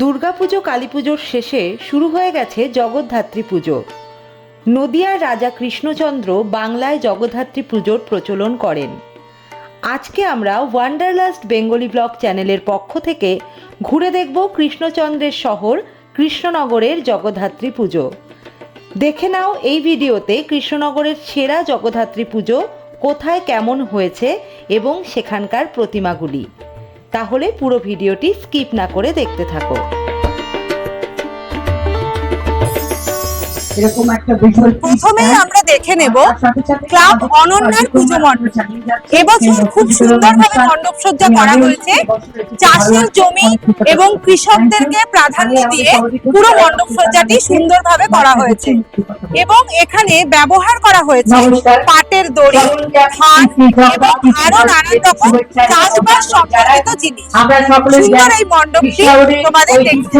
দুর্গাপুজো কালী পুজোর শেষে শুরু হয়ে গেছে জগদ্ধাত্রী পুজো। নদিয়ার রাজা কৃষ্ণচন্দ্র বাংলায় জগদ্ধাত্রী পুজোর প্রচলন করেন। আজকে আমরা ওয়ান্ডারলাস্ট বেঙ্গলি ব্লগ চ্যানেলের পক্ষ থেকে ঘুরে দেখব কৃষ্ণচন্দ্রের শহর, কৃষ্ণনগরের জগদ্ধাত্রী পুজো। দেখে নাও এই ভিডিওতে কৃষ্ণনগরের সেরা জগদ্ধাত্রী পুজো কোথায় কেমন হয়েছে এবং সেখানকার প্রতিমাগুলি। তাহলে পুরো ভিডিওটি স্কিপ না করে দেখতে থাকো। প্রথমেই আমরা দেখে নেব ক্লাব অনন্যার পুজো মণ্ডপ। এবছর খুব সুন্দরভাবে অনুষ্ঠান মণ্ডপসজ্জা করা হয়েছে। চাষের জমি এবং কৃষকদেরকে প্রাধান্য দিয়ে পুরো খুব মণ্ডপসজ্জাটি ভালো সুন্দরভাবে করা হয়েছে। এবং এখানে ব্যবহার করা হয়েছে পাটের দড়ি হাত এবং আরও নানান রকম চাষবাস সম্পর্কিত জিনিস। সুন্দর এই মণ্ডপটি তোমাদের দেখতে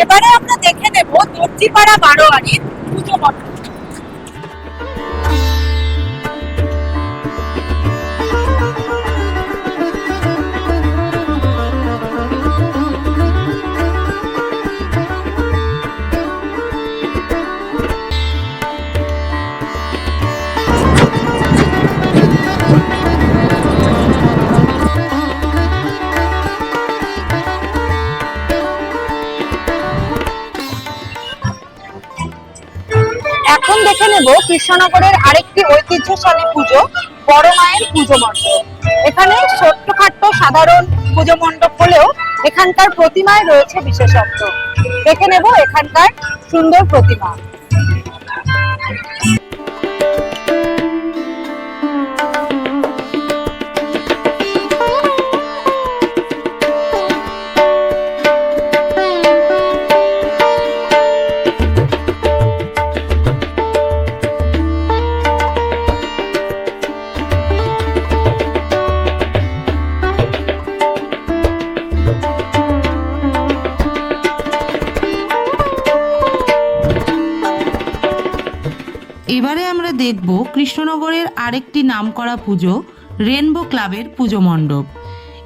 এবারে আমরা দেখে নেব দর্জিপাড়া বারোয়ারির এখন দেখে নেব কৃষ্ণনগরের আরেকটি ঐতিহ্যশালী পুজো বড় মায়ের পুজো মণ্ডপ। এখানে ছোট্টখাট্ট সাধারণ পুজো মণ্ডপ হলেও এখানকার প্রতিমায় রয়েছে বিশেষত্ব। দেখে নেব এখানকার সুন্দর প্রতিমা। এবারে আমরা দেখব কৃষ্ণনগরের আরেকটি নামকরা পুজো, রেনবো ক্লাবের পুজো মণ্ডপ।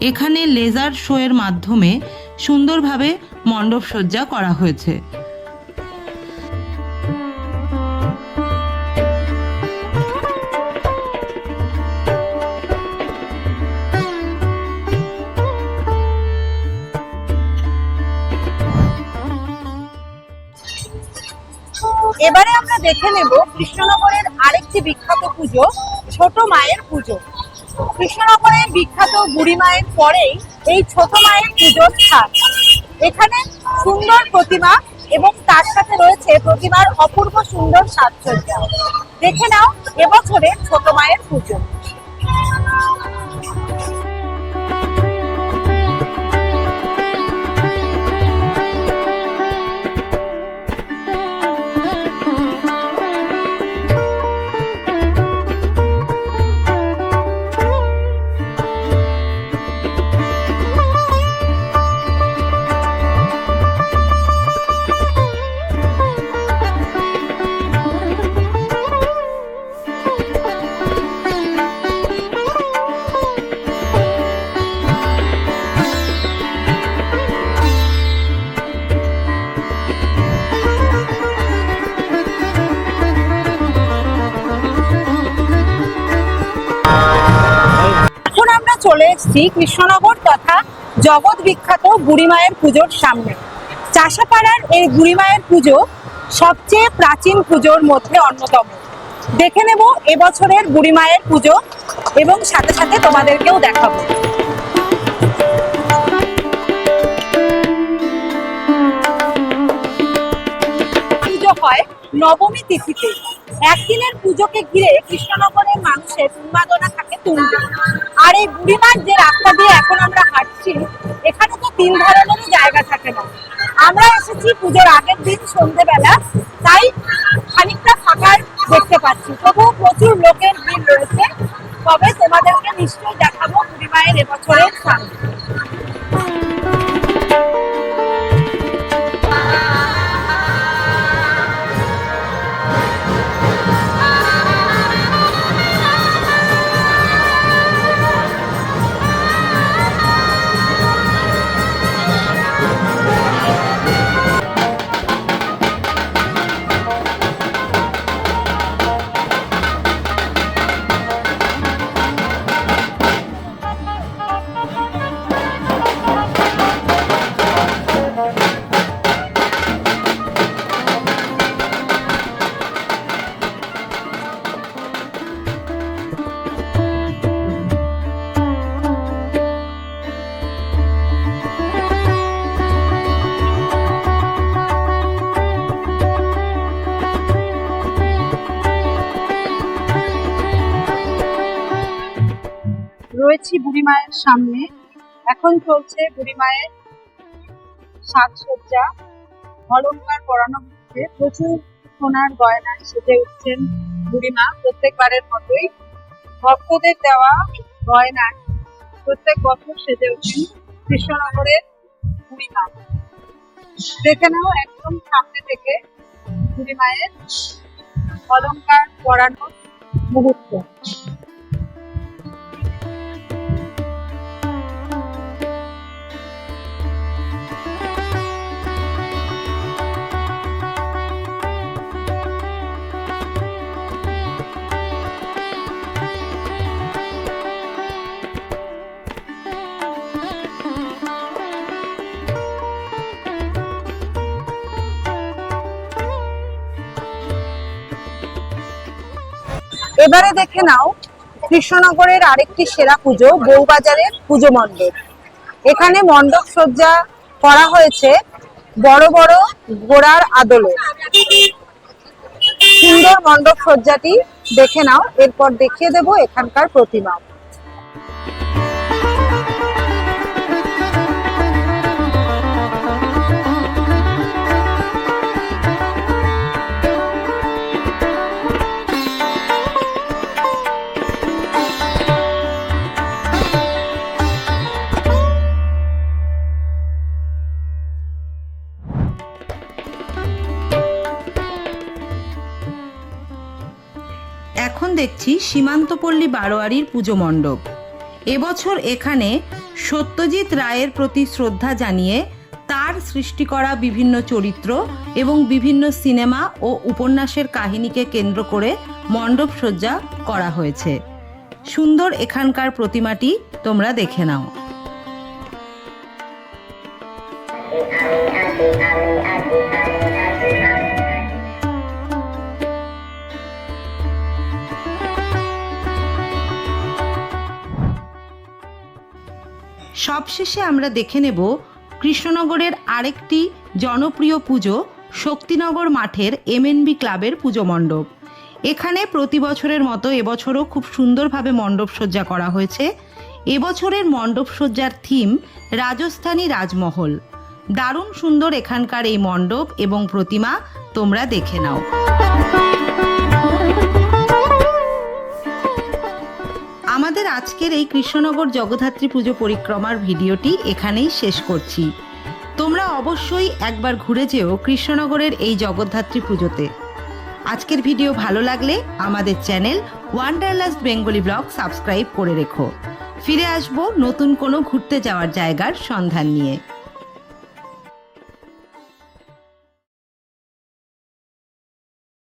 এখানে লেজার শোয়ের মাধ্যমে সুন্দরভাবে মণ্ডপ সজ্জা করা হয়েছে। এবারে আমরা দেখে নেব কৃষ্ণনগরের আরেকটি বিখ্যাত পুজো, ছোট মায়ের পুজো। কৃষ্ণনগরের বিখ্যাত বুড়ি মায়ের পরেই এই ছোট মায়ের পুজোর স্থান। এখানে সুন্দর প্রতিমা এবং তার সাথে রয়েছে প্রতিমার অপূর্ব সুন্দর সাজসজ্জা। দেখে নাও, এবছরের ছোট মায়ের পুজো। এসেছি কৃষ্ণনগর তথা জগৎ বিখ্যাত বুড়িমায়ের পুজোর সামনে। চাষাপাড়ার এই বুড়িমায়ের পুজো সবচেয়ে প্রাচীন পুজোর মধ্যে অন্যতম। দেখে নেব এবছরের বুড়িমায়ের পুজো এবং সাথে সাথে তোমাদেরকেও দেখাবো। পুজো হয় নবমী তিথিতে। একদিনের পুজোকে ঘিরে কৃষ্ণনগরের মানুষের উন্মাদনা তুঙ্গে। আর এই বুড়িমার যে রাস্তা দিয়ে এখন আমরা হাঁটছি, এখানে তো তিন ধরনেরই জায়গা থাকে না। আমরা এসেছি পুজোর আগের দিন সন্ধেবেলা, তাই খানিকটা ফাঁকার দেখতে পাচ্ছি। তবুও প্রচুর লোকের ভিড় রয়েছে। তবে তোমাদেরকে নিশ্চয়ই দেখাবো বুড়িমায়ের এবছরের রয়েছি বুড়িমায়ের সামনে। এখন চলছে বুড়িমায়ের সাজসজ্জা অলঙ্কার পরানো হচ্ছে। প্রচুর সোনার গয়নায় সেজে উঠছেন বুড়িমা প্রত্যেকবারের মতোই। ভক্তদের দেওয়া গয়নায় প্রত্যেক বছর সেজে ওঠেন কৃষ্ণনগরের বুড়িমা দেখে নাও একদম সামনে থেকে বুড়িমায়ের অলঙ্কার পরানোর মুহূর্ত। এবারে দেখে নাও, কৃষ্ণনগরের আরেকটি সেরা পুজো, বউবাজারের পুজো মণ্ডপ। এখানে মণ্ডপ সজ্জা করা হয়েছে বড় বড় ঘোড়ার আদলে। সুন্দর মণ্ডপ সজ্জাটি দেখে নাও, এরপর দেখিয়ে দেব এখানকার প্রতিমা। দেখছি সীমান্তপল্লী বারোয়ারির পুজো মণ্ডপ। এবছর এখানে সত্যজিৎ রায়ের প্রতি শ্রদ্ধা জানিয়ে তার সৃষ্টি করা বিভিন্ন চরিত্র এবং বিভিন্ন সিনেমা ও উপন্যাসের কাহিনীকে কেন্দ্র করে মণ্ডপ সজ্জা করা হয়েছে। সুন্দর এখানকার প্রতিমাটি তোমরা দেখে নাও। সবশেষে আমরা দেখে নেব কৃষ্ণনগরের আরেকটি জনপ্রিয় পুজো শক্তিনগর মাঠের এমএনবি ক্লাবের পুজো মণ্ডপ। এখানে প্রতি বছরের মতো এবছরও খুব সুন্দরভাবে মণ্ডপ সজ্জা করা হয়েছে। এবছরের মণ্ডপ সজ্জার থিম রাজস্থানী রাজমহল। দারুণ সুন্দর এখানকার এই মণ্ডপ এবং প্রতিমা তোমরা দেখে নাও। আমাদের আজকের এই কৃষ্ণনগর জগদ্ধাত্রী পুজো পরিক্রমার ভিডিওটি এখানেই শেষ করছি। তোমরা অবশ্যই একবার ঘুরে যেও কৃষ্ণনগরের এই জগদ্ধাত্রী পুজোতে। আজকের ভিডিও ভালো লাগলে আমাদের channel wanderlust Bengali vlog subscribe করে রেখো। ফিরে আসব নতুন কোনো ঘুরতে যাওয়ার জায়গার সন্ধান নিয়ে।